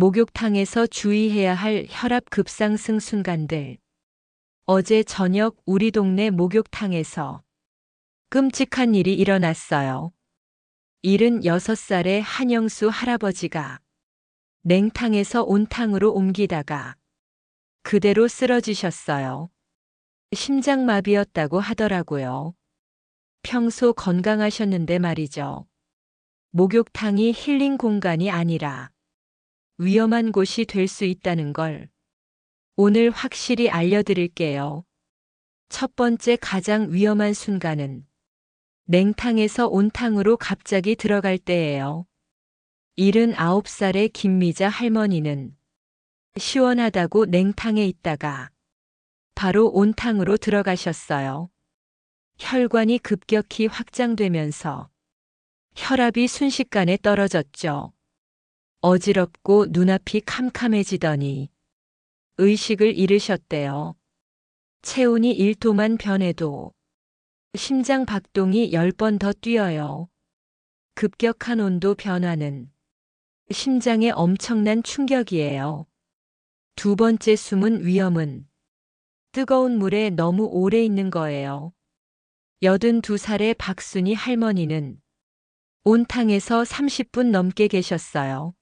목욕탕에서 주의해야 할 혈압 급상승 순간들. 어제 저녁 우리 동네 목욕탕에서 끔찍한 일이 일어났어요. 76살의 한영수 할아버지가 냉탕에서 온탕으로 옮기다가 그대로 쓰러지셨어요. 심장마비였다고 하더라고요. 평소 건강하셨는데 말이죠. 목욕탕이 힐링 공간이 아니라 위험한 곳이 될 수 있다는 걸 오늘 확실히 알려드릴게요. 첫 번째 가장 위험한 순간은 냉탕에서 온탕으로 갑자기 들어갈 때예요. 79살의 김미자 할머니는 시원하다고 냉탕에 있다가 바로 온탕으로 들어가셨어요. 혈관이 급격히 확장되면서 혈압이 순식간에 떨어졌죠. 어지럽고 눈앞이 캄캄해지더니 의식을 잃으셨대요. 체온이 1도만 변해도 심장 박동이 10번 더 뛰어요. 급격한 온도 변화는 심장에 엄청난 충격이에요. 두 번째 숨은 위험은 뜨거운 물에 너무 오래 있는 거예요. 82살의 박순희 할머니는 온탕에서 30분 넘게 계셨어요.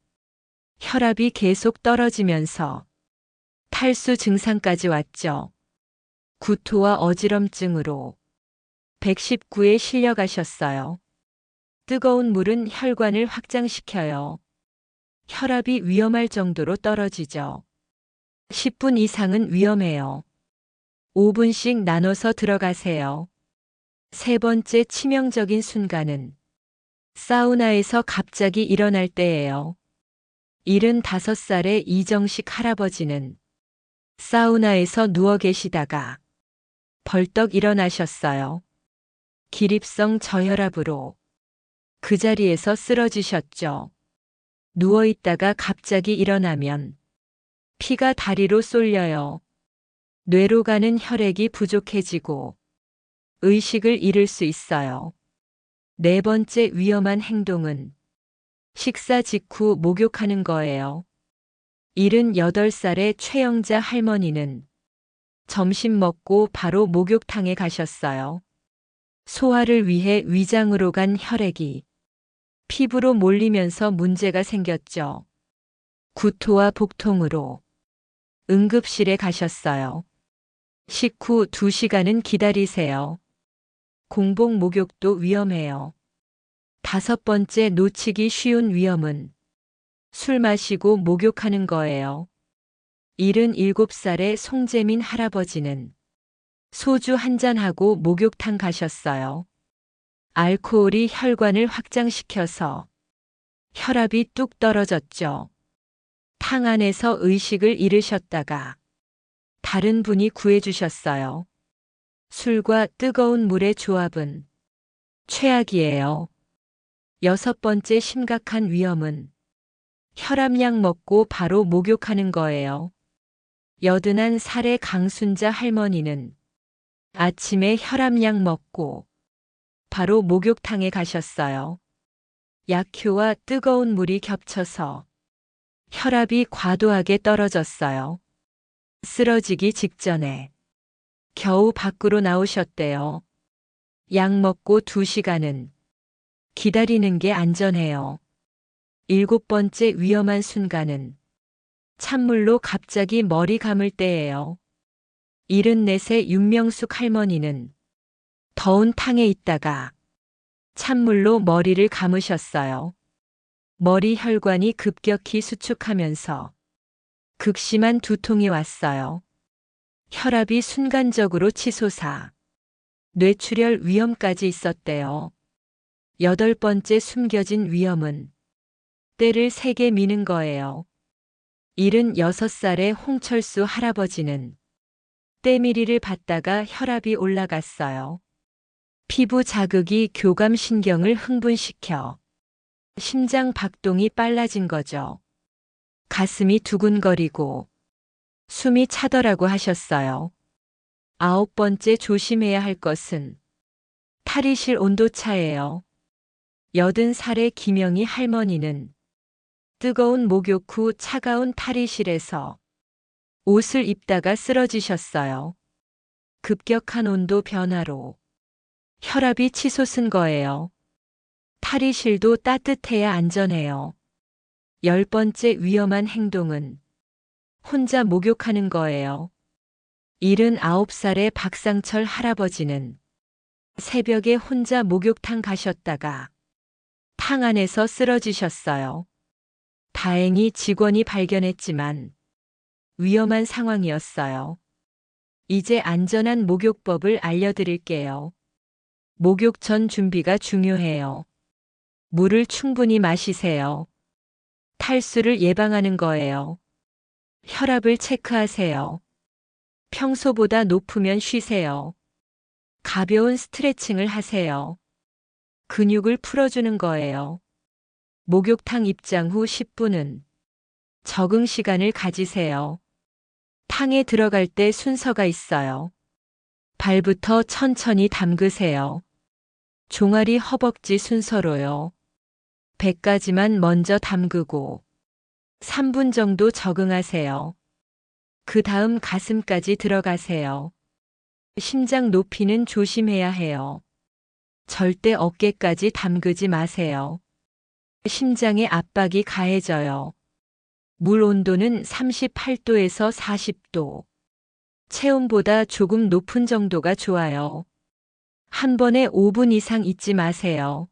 혈압이 계속 떨어지면서 탈수 증상까지 왔죠. 구토와 어지럼증으로 119에 실려가셨어요. 뜨거운 물은 혈관을 확장시켜요. 혈압이 위험할 정도로 떨어지죠. 10분 이상은 위험해요. 5분씩 나눠서 들어가세요. 세 번째 치명적인 순간은 사우나에서 갑자기 일어날 때예요. 75살의 이정식 할아버지는 사우나에서 누워 계시다가 벌떡 일어나셨어요. 기립성 저혈압으로 그 자리에서 쓰러지셨죠. 누워 있다가 갑자기 일어나면 피가 다리로 쏠려요. 뇌로 가는 혈액이 부족해지고 의식을 잃을 수 있어요. 네 번째 위험한 행동은 식사 직후 목욕하는 거예요. 78살의 최영자 할머니는 점심 먹고 바로 목욕탕에 가셨어요. 소화를 위해 위장으로 간 혈액이 피부로 몰리면서 문제가 생겼죠. 구토와 복통으로 응급실에 가셨어요. 식후 2시간은 기다리세요. 공복 목욕도 위험해요. 다섯 번째 놓치기 쉬운 위험은 술 마시고 목욕하는 거예요. 77살의 송재민 할아버지는 소주 한 잔하고 목욕탕 가셨어요. 알코올이 혈관을 확장시켜서 혈압이 뚝 떨어졌죠. 탕 안에서 의식을 잃으셨다가 다른 분이 구해주셨어요. 술과 뜨거운 물의 조합은 최악이에요. 여섯 번째 심각한 위험은 혈압약 먹고 바로 목욕하는 거예요. 여든한 살의 강순자 할머니는 아침에 혈압약 먹고 바로 목욕탕에 가셨어요. 약효와 뜨거운 물이 겹쳐서 혈압이 과도하게 떨어졌어요. 쓰러지기 직전에 겨우 밖으로 나오셨대요. 약 먹고 두 시간은 기다리는 게 안전해요. 일곱 번째 위험한 순간은 찬물로 갑자기 머리 감을 때예요. 74세 윤명숙 할머니는 더운 탕에 있다가 찬물로 머리를 감으셨어요. 머리 혈관이 급격히 수축하면서 극심한 두통이 왔어요. 혈압이 순간적으로 치솟아 뇌출혈 위험까지 있었대요. 여덟 번째 숨겨진 위험은 때를 세게 미는 거예요. 76살의 홍철수 할아버지는 때밀이를 받다가 혈압이 올라갔어요. 피부 자극이 교감신경을 흥분시켜 심장 박동이 빨라진 거죠. 가슴이 두근거리고 숨이 차더라고 하셨어요. 아홉 번째 조심해야 할 것은 탈의실 온도차예요. 여든 살의 김영희 할머니는 뜨거운 목욕 후 차가운 탈의실에서 옷을 입다가 쓰러지셨어요. 급격한 온도 변화로 혈압이 치솟은 거예요. 탈의실도 따뜻해야 안전해요. 열 번째 위험한 행동은 혼자 목욕하는 거예요. 79살의 박상철 할아버지는 새벽에 혼자 목욕탕 가셨다가 탕 안에서 쓰러지셨어요. 다행히 직원이 발견했지만 위험한 상황이었어요. 이제 안전한 목욕법을 알려드릴게요. 목욕 전 준비가 중요해요. 물을 충분히 마시세요. 탈수를 예방하는 거예요. 혈압을 체크하세요. 평소보다 높으면 쉬세요. 가벼운 스트레칭을 하세요. 근육을 풀어주는 거예요. 목욕탕 입장 후 10분은 적응 시간을 가지세요. 탕에 들어갈 때 순서가 있어요. 발부터 천천히 담그세요. 종아리 허벅지 순서로요. 배까지만 먼저 담그고 3분 정도 적응하세요. 그 다음 가슴까지 들어가세요. 심장 높이는 조심해야 해요. 절대 어깨까지 담그지 마세요. 심장의 압박이 가해져요. 물 온도는 38도에서 40도. 체온보다 조금 높은 정도가 좋아요. 한 번에 5분 이상 있지 마세요.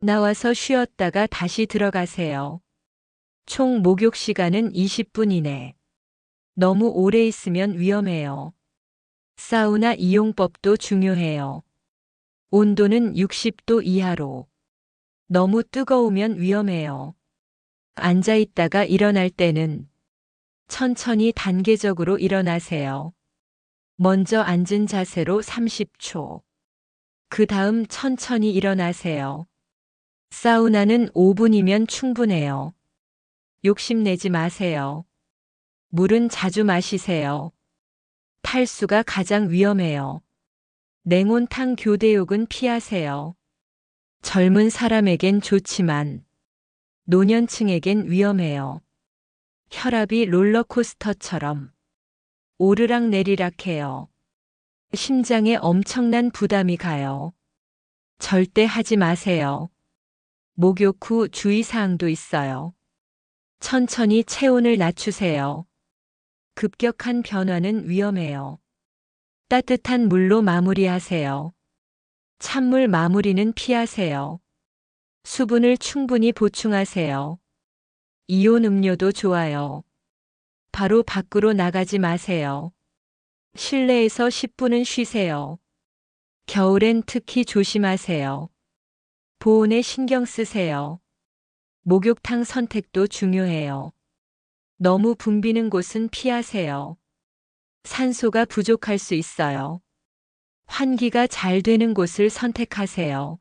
나와서 쉬었다가 다시 들어가세요. 총 목욕 시간은 20분 이내. 너무 오래 있으면 위험해요. 사우나 이용법도 중요해요. 온도는 60도 이하로. 너무 뜨거우면 위험해요. 앉아 있다가 일어날 때는 천천히 단계적으로 일어나세요. 먼저 앉은 자세로 30초. 그 다음 천천히 일어나세요. 사우나는 5분이면 충분해요. 욕심내지 마세요. 물은 자주 마시세요. 탈수가 가장 위험해요. 냉온탕 교대욕은 피하세요. 젊은 사람에겐 좋지만 노년층에겐 위험해요. 혈압이 롤러코스터처럼 오르락 내리락 해요. 심장에 엄청난 부담이 가요. 절대 하지 마세요. 목욕 후 주의사항도 있어요. 천천히 체온을 낮추세요. 급격한 변화는 위험해요. 따뜻한 물로 마무리하세요. 찬물 마무리는 피하세요. 수분을 충분히 보충하세요. 이온 음료도 좋아요. 바로 밖으로 나가지 마세요. 실내에서 10분은 쉬세요. 겨울엔 특히 조심하세요. 보온에 신경 쓰세요. 목욕탕 선택도 중요해요. 너무 붐비는 곳은 피하세요. 산소가 부족할 수 있어요. 환기가 잘 되는 곳을 선택하세요.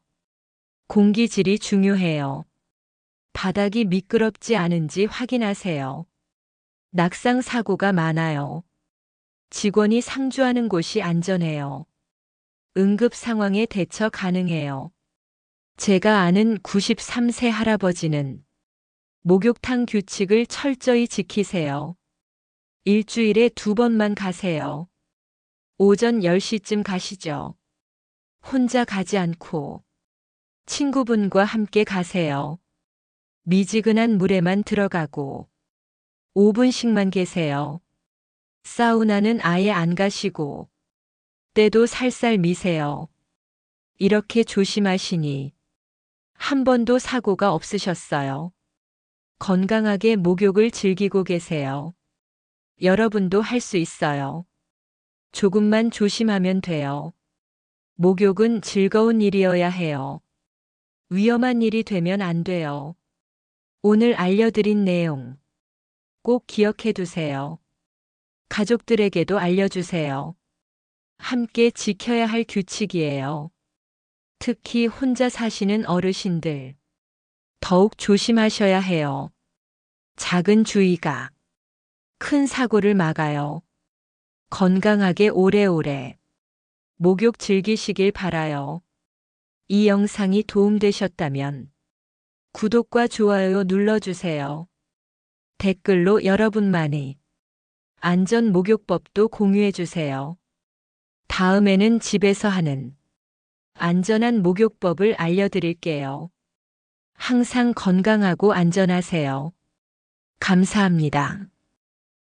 공기질이 중요해요. 바닥이 미끄럽지 않은지 확인하세요. 낙상 사고가 많아요. 직원이 상주하는 곳이 안전해요. 응급 상황에 대처 가능해요. 제가 아는 93세 할아버지는 목욕탕 규칙을 철저히 지키세요. 일주일에 두 번만 가세요. 오전 10시쯤 가시죠. 혼자 가지 않고 친구분과 함께 가세요. 미지근한 물에만 들어가고 5분씩만 계세요. 사우나는 아예 안 가시고 때도 살살 미세요. 이렇게 조심하시니 한 번도 사고가 없으셨어요. 건강하게 목욕을 즐기고 계세요. 여러분도 할 수 있어요. 조금만 조심하면 돼요. 목욕은 즐거운 일이어야 해요. 위험한 일이 되면 안 돼요. 오늘 알려드린 내용 꼭 기억해 두세요. 가족들에게도 알려주세요. 함께 지켜야 할 규칙이에요. 특히 혼자 사시는 어르신들. 더욱 조심하셔야 해요. 작은 주의가 큰 사고를 막아요. 건강하게 오래오래 목욕 즐기시길 바라요. 이 영상이 도움되셨다면 구독과 좋아요 눌러주세요. 댓글로 여러분만의 안전 목욕법도 공유해주세요. 다음에는 집에서 하는 안전한 목욕법을 알려드릴게요. 항상 건강하고 안전하세요. 감사합니다.